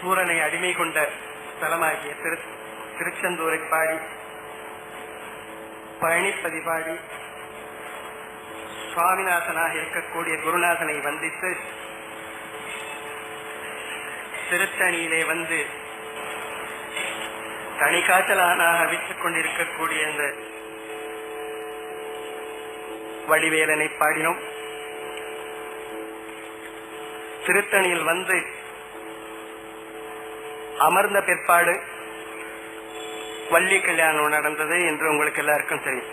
சூரனை அடிமை கொண்ட ஸ்தலமாகிய திரு திருச்செந்தூரை பாடி பழனிப்பதி பாடி சுவாமிநாதனாக இருக்கக்கூடிய குருநாதனை வந்தித்து திருத்தணியிலே வந்து தனிக்காய்ச்சலானாக வீட்டுக் கொண்டிருக்கக்கூடிய அந்த வடிவேலனை பாடினோம். திருத்தணியில் வந்து அமர்ந்த பிற்பாடு வள்ளி கல்யாணம் நடந்தது என்று உங்களுக்கு எல்லாருக்கும் தெரியும்.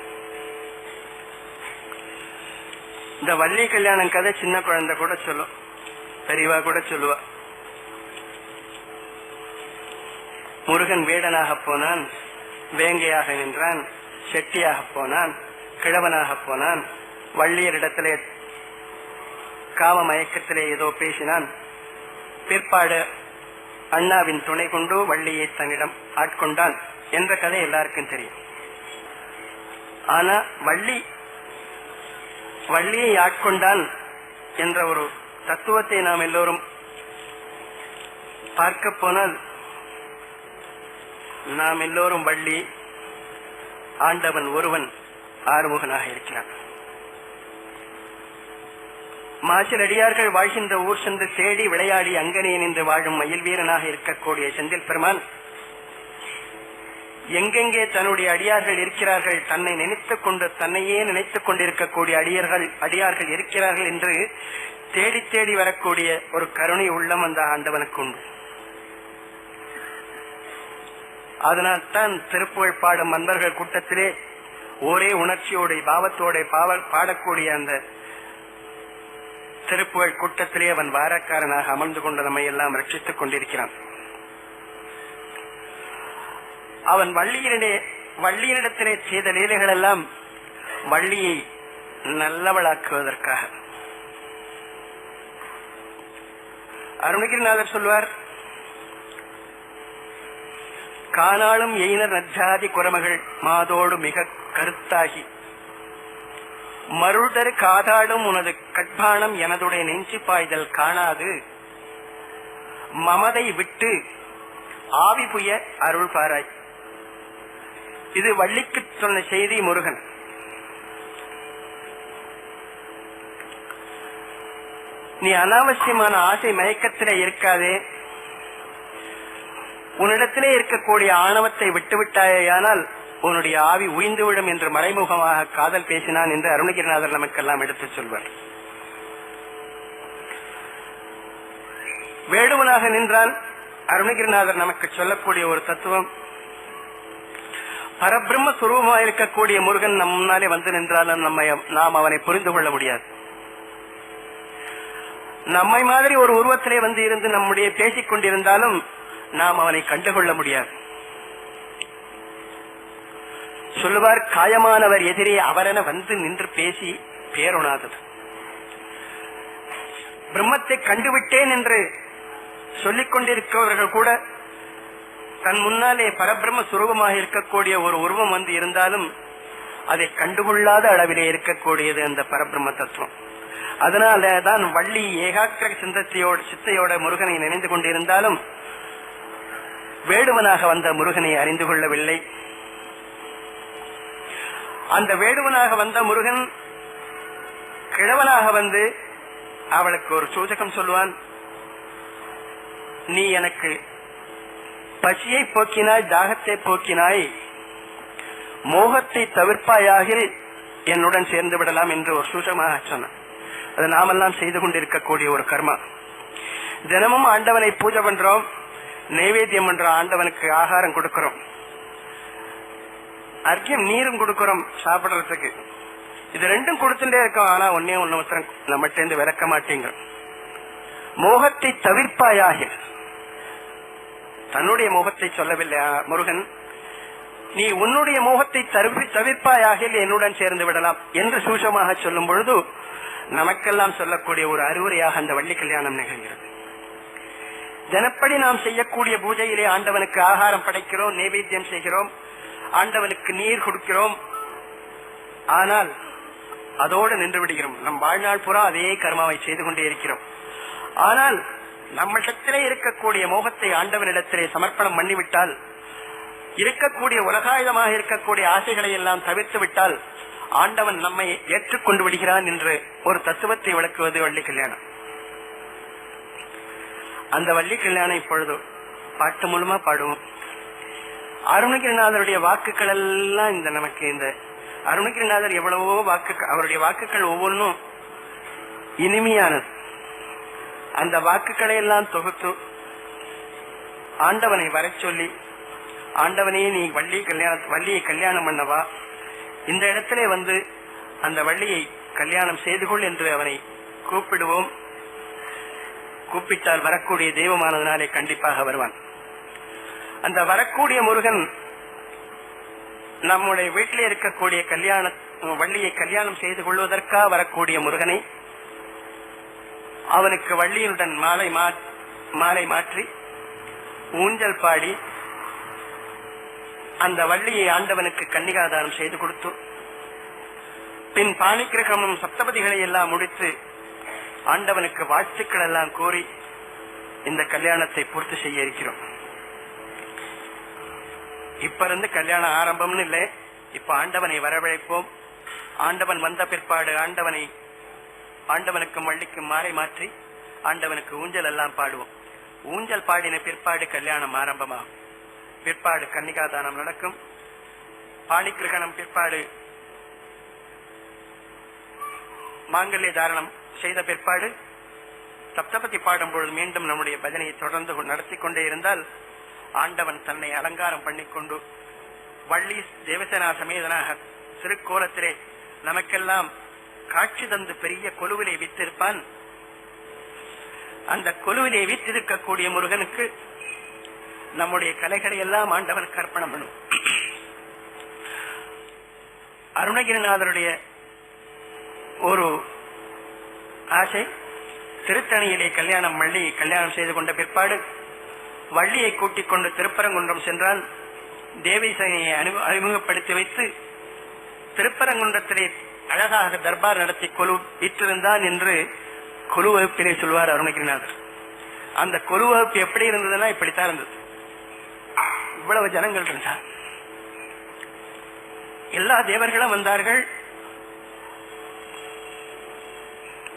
இந்த வள்ளி கல்யாணம் கதை சின்ன குழந்தை கூட சொல்லும். பெரியவா கூட சொல்லுவா. முருகன் வேடனாக போனான் வேங்கையாக நின்றான் செட்டியாக போனான் கிழவனாக போனான் வள்ளியரிடத்திலே காம மயக்கத்திலே ஏதோ பேசினான். பிற்பாடு அண்ணாவின் துணை கொண்டு வள்ளியை தன்னிடம் ஆட்கொண்டான் என்ற கதை எல்லாருக்கும் தெரியும். ஆனா வள்ளி வள்ளியை ஆட்கொண்டான் என்ற ஒரு தத்துவத்தை நாம் எல்லோரும் பார்க்க போனால் நாம் எல்லோரும் வள்ளி ஆண்டவன் ஒருவன் ஆறுமுகனாக இருக்கிறான். மாசில் அடியார்கள் வாழ்கின்ற ஊர் சென்று தேடி விளையாடி அங்கனே நின்று வாழும் மயில் வீரனாக இருக்கக்கூடிய செந்தில் பெருமான் எங்கெங்கே தன்னுடைய அடியார்கள் இருக்கிறார்கள் தன்னை நினைத்துக் கொண்டு தன்னையே நினைத்துக் கொண்டிருக்கக்கூடிய அடியார்கள் அடியார்கள் இருக்கிறார்கள் என்று தேடி தேடி வரக்கூடிய ஒரு கருணை உள்ளம் அந்த ஆண்டவனுக்கு உண்டு. அதனால் தான் திருப்புகழ் பாடும் அன்பர்கள் கூட்டத்திலே ஒரே உணர்ச்சியோட பாவத்தோட பாவ பாடக்கூடிய அந்த திருப்புகழ் கூட்டத்திலே அவன் வாரக்காரனாக அமர்ந்து கொண்டு நம்மை எல்லாம் ரட்சித்துக் கொண்டிருக்கிறான். அவன் வள்ளியினிடே வள்ளியினிடத்திலே செய்த லீலைகள் எல்லாம் வள்ளியை நல்லவளாக்குவதற்காக. அருணகிரிநாதர் சொல்வார் காணாளும் எயினர் நஜாதி குரமகள் மாதோடு மிக கருத்தாகி மருள்தரு காதாடும் உனது கட்பானம் எனதுடைய நெஞ்சு பாய்தல் காணாது. மமதை விட்டு ஆவி புய அருள் பாராய். இது வள்ளிக்கு சொன்ன செய்தி முருகன். நீ அனாவசியமான ஆசை மயக்கத்திலே இருக்காதே. உன்னிடத்திலே இருக்கக்கூடிய ஆணவத்தை விட்டுவிட்டாயானால் உன்னுடைய ஆவி உயிந்துவிடும் என்று மறைமுகமாக காதல் பேசினான் என்று அருணகிரிநாதர் நமக்கெல்லாம் எடுத்துச் சொல்வார். வேடுவனாக நின்றான் அருணகிரிநாதர் நமக்கு சொல்லக்கூடிய ஒரு தத்துவம். பரபிரம்ம சுரூபமாக இருக்கக்கூடிய முருகன் நம் முன்னாலே வந்து நின்றாலும் நம்மை நாம் அவனை புரிந்து கொள்ள முடியாது. நம்மை மாதிரி ஒரு உருவத்திலே வந்து இருந்து நம்முடைய பேசிக் கொண்டிருந்தாலும் நாம் அவனை கண்டுகொள்ள முடியாது. சொல்லுவார் காயமானவர் எதிரே அவரென வந்து நின்று பேசி பேருணாதது பிரம்மத்தை கண்டுவிட்டேன் என்று சொல்லிக் கொண்டிருக்கிறவர்கள் கூட தன் முன்னாலே பரபிரம சுரூபமாக இருக்கக்கூடிய ஒரு உருவம் வந்து இருந்தாலும் அதை கண்டுகொள்ளாத அளவிலே இருக்கக்கூடியது அந்த பரபிரம்ம தத்துவம். அதனால தான் வள்ளி ஏகாக்கிர சிந்தத்தையோடு சித்தையோட முருகனை நினைந்து கொண்டிருந்தாலும் வேடுவனாக வந்த முருகனை அறிந்து கொள்ளவில்லை. அந்த வேடுவனாக வந்த முருகன் கிழவனாக வந்து அவளுக்கு ஒரு சூச்சகம் சொல்லுவான். நீ எனக்கு பசியை போக்கினாய் தாகத்தை போக்கினாய். மோகத்தை தவிர்ப்பாயாக என்னுடன் சேர்ந்து விடலாம் என்று ஒரு சூசமாக சொன்னான். அது நாமெல்லாம் செய்து கொண்டிருக்கக்கூடிய ஒரு கர்மா. தினமும் ஆண்டவனை பூஜை பண்றோம் நைவேத்தியம் பண்றோம் ஆண்டவனுக்கு ஆகாரம் கொடுக்கிறோம். அர்க்கியம் நீரும் கொடுக்கிறோம் சாப்பிடுறதுக்கு. இது ரெண்டும் கொடுத்துட்டே இருக்கோம் ஆனா ஒன்னே ஒண்ணு ஒருத்தரம் நம்மகிட்ட இருந்து விளக்க மாட்டேங்க மோகத்தை தவிர்ப்பாயாக. தன்னுடைய மோகத்தை சொல்லவில்லை முருகன்? நீ உன்னுடைய மோகத்தை தவிர்ப்பாயாக என்னுடன் சேர்ந்து விடலாம் என்று சூசமாக சொல்லும் பொழுது நமக்கெல்லாம் சொல்லக்கூடிய ஒரு அறிவுரையாக அந்த வள்ளி கல்யாணம் நிகழ்கிறது. தினப்படி நாம் செய்யக்கூடிய பூஜையிலே ஆண்டவனுக்கு ஆகாரம் படைக்கிறோம் நைவேத்தியம் செய்கிறோம். ஆண்டவனுக்கு நீர் கொடுக்கிறோம். ஆனால் அதோடு நின்று விடுகிறோம். நம் வாழ்நாள் புறா அதே கர்மாவை செய்து கொண்டே இருக்கிறோம். ஆனால் நம்மிடத்திலே இருக்கக்கூடிய மோகத்தை ஆண்டவனிடத்திலே சமர்ப்பணம் பண்ணிவிட்டால் இருக்கக்கூடிய உலகாயுதமாக இருக்கக்கூடிய ஆசைகளை எல்லாம் தவிர்த்து விட்டால் ஆண்டவன் நம்மை ஏற்றுக்கொண்டு விடுகிறான் என்று ஒரு தத்துவத்தை விளக்குவது வள்ளி கல்யாணம். அந்த வள்ளி கல்யாணம் இப்பொழுது பாட்டு மூலமா பாடுவோம். அருணகிரிநாதருடைய வாக்குகள் எல்லாம் இந்த நமக்கு இந்த அருணகிரிநாதர் எவ்வளவோ வாக்கு அவருடைய வாக்குகள் ஒவ்வொன்றும் இனிமையானது. அந்த வாக்குகளை எல்லாம் தொகுத்து ஆண்டவனை வரச் சொல்லி ஆண்டவனே நீ வள்ளி கல்யாண வள்ளியை கல்யாணம் பண்ணவா? இந்த இடத்திலே வந்து அந்த வள்ளியை கல்யாணம் செய்து கொள் என்று அவனை கூப்பிடுவோம். கூப்பிட்டால் வரக்கூடிய தெய்வமானதனாலே கண்டிப்பாக வருவான். அந்த வரக்கூடிய முருகன் நம்முடைய வீட்டில் இருக்கக்கூடிய கல்யாண வள்ளியை கல்யாணம் செய்து கொள்வதற்கா வரக்கூடிய முருகனை அவனுக்கு வள்ளியுடன் மாலை மா- மாலை மாற்றி ஊஞ்சல் பாடி அந்த வள்ளியை ஆண்டவனுக்கு கன்னிகாதானம் செய்து கொடுத்து பின் பாணிக்கிரகமும் சப்தபதிகளை எல்லாம் முடித்து ஆண்டவனுக்கு வாழ்த்துக்கள் எல்லாம் கூறி இந்த கல்யாணத்தை பூர்த்தி செய்ய இருக்கிறோம். இப்ப இருந்து கல்யாணம் ஆரம்பம்னு இல்லை. இப்ப ஆண்டவனை வரவழைப்போம். ஆண்டவன் வந்த பிற்பாடு ஆண்டவனை ஆண்டவனுக்கும் வள்ளிக்கும் மாறை மாற்றி ஆண்டவனுக்கு ஊஞ்சல் எல்லாம் பாடுவோம். ஊஞ்சல் பாடின பிற்பாடு கல்யாணம் ஆரம்பமாகும். பிற்பாடு கன்னிகாதானம் நடக்கும். பாணிக்கிரகணம் பிற்பாடு மாங்கல்ய தாரணம் செய்த பிற்பாடு சப்தபதி பாடும்பொழுது மீண்டும் நம்முடைய பஜனையை தொடர்ந்து நடத்தி கொண்டே இருந்தால் ஆண்டவன் தன்னை அலங்காரம் பண்ணிக்கொண்டு வள்ளி தேவசேனா சமேதனாக திருக்கோலத்திலே நமக்கெல்லாம் காட்சி தந்து பெரிய கொலுவிலே வித்திருப்பான். அந்த கொலுவிலே வித்திருக்கக்கூடிய முருகனுக்கு நம்முடைய கலைகளை எல்லாம் ஆண்டவன் கற்பனம் பண்ணும். அருணகிரிநாதருடைய ஒரு ஆசை திருத்தணியிலே கல்யாணம் பண்ணி கல்யாணம் செய்து கொண்ட பிற்பாடு வள்ளியை கூட்டிக் கொண்டு திருப்பரங்குன்றம் சென்றால் தேவிசேனையை அனு- அறிமுகப்படுத்தி வைத்து திருப்பரங்குன்றத்திலே அழகாக தர்பார் நடத்தி கொலு விற்றிருந்தான் என்று கொலு வகுப்பிலே சொல்வார் அருணகிரிநாதர். அந்த கொலு வகுப்பு எப்படி இருந்ததுன்னா இப்படித்தான் இருந்தது. இவ்வளவு ஜனங்கள் இருந்தார். எல்லா தேவர்களும் வந்தார்கள்.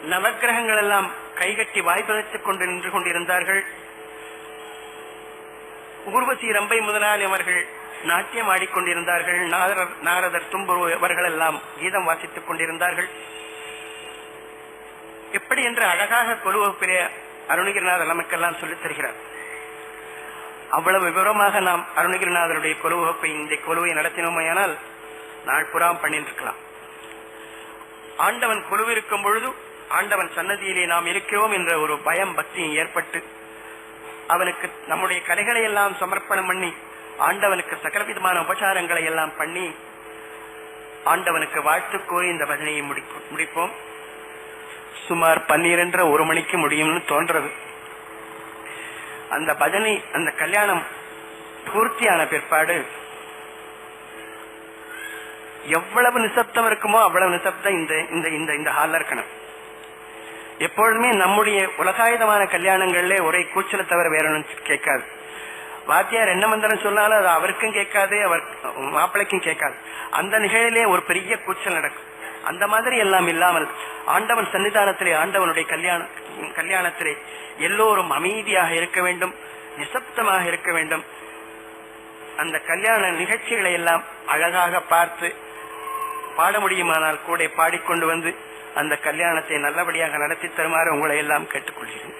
நவகிரகங்கள் எல்லாம் கைகட்டி வாய்ப்பதத்துக் கொண்டு நின்று கொண்டிருந்தார்கள். ஊர்வசி ரம்பை முதலாளி அவர்கள் நாட்டியம் ஆடிக்கொண்டிருந்தார்கள். நாரதர் நாரதர் தும்புரு அவர்கள் எல்லாம் கீதம் வாசித்துக் கொண்டிருந்தார்கள். எப்படி என்று அழகாக கொலுவப்பிலே அருணகிரிநாதர் நமக்கெல்லாம் சொல்லித் தருகிறார். அவ்வளவு விவரமாக நாம் அருணகிரிநாதருடைய கொலுவகப்பை இந்த கொலுவை நடத்தினோமையானால் நாள் புறாம் பண்ணிருக்கலாம் ஆண்டவன் குழுவிருக்கும் பொழுது ஆண்டவன் சன்னதியிலே நாம் இருக்கிறோம் என்ற ஒரு பயம் பக்தியும் ஏற்பட்டு அவனுக்கு நம்முடைய கலைகளை எல்லாம் சமர்ப்பணம் பண்ணி ஆண்டவனுக்கு சகலவிதமான உபச்சாரங்களை எல்லாம் பண்ணி ஆண்டவனுக்கு வாழ்த்து கூறி இந்த பஜனையை முடிப்போம் முடிப்போம். சுமார் பன்னிரண்டரை ஒரு மணிக்கு முடியும்னு தோன்றது. அந்த பஜனை அந்த கல்யாணம் பூர்த்தியான பிற்பாடு எவ்வளவு நிசப்தம் இருக்குமோ அவ்வளவு நிசப்தம் இந்த இந்த இந்த இந்த இருக்கணும். எப்பொழுதுமே நம்முடைய உலகாயுதமான கல்யாணங்கள்ல ஒரே கூச்சலை தவிர வேற ஒன்றும் கேட்காது. வாத்தியார் என்ன மந்திரம் சொன்னாலும் அது அவருக்கும் கேட்காது அவர் மாப்பிளைக்கும் கேட்காது. அந்த நிகழிலே ஒரு பெரிய கூச்சல் நடக்கும். அந்த மாதிரி எல்லாம் இல்லாமல் ஆண்டவன் சன்னிதானத்திலே ஆண்டவனுடைய கல்யாணம் கல்யாணத்திலே எல்லோரும் அமைதியாக இருக்க வேண்டும் நிசப்தமாக இருக்க வேண்டும். அந்த கல்யாண நிகழ்ச்சிகளை எல்லாம் அழகாக பார்த்து பாட முடியுமானால் கூட பாடிக்கொண்டு வந்து அந்த கல்யாணத்தை நல்லபடியாக நடத்தி தருமாறு உங்களை எல்லாம் கேட்டுக்கொள்கிறேன்.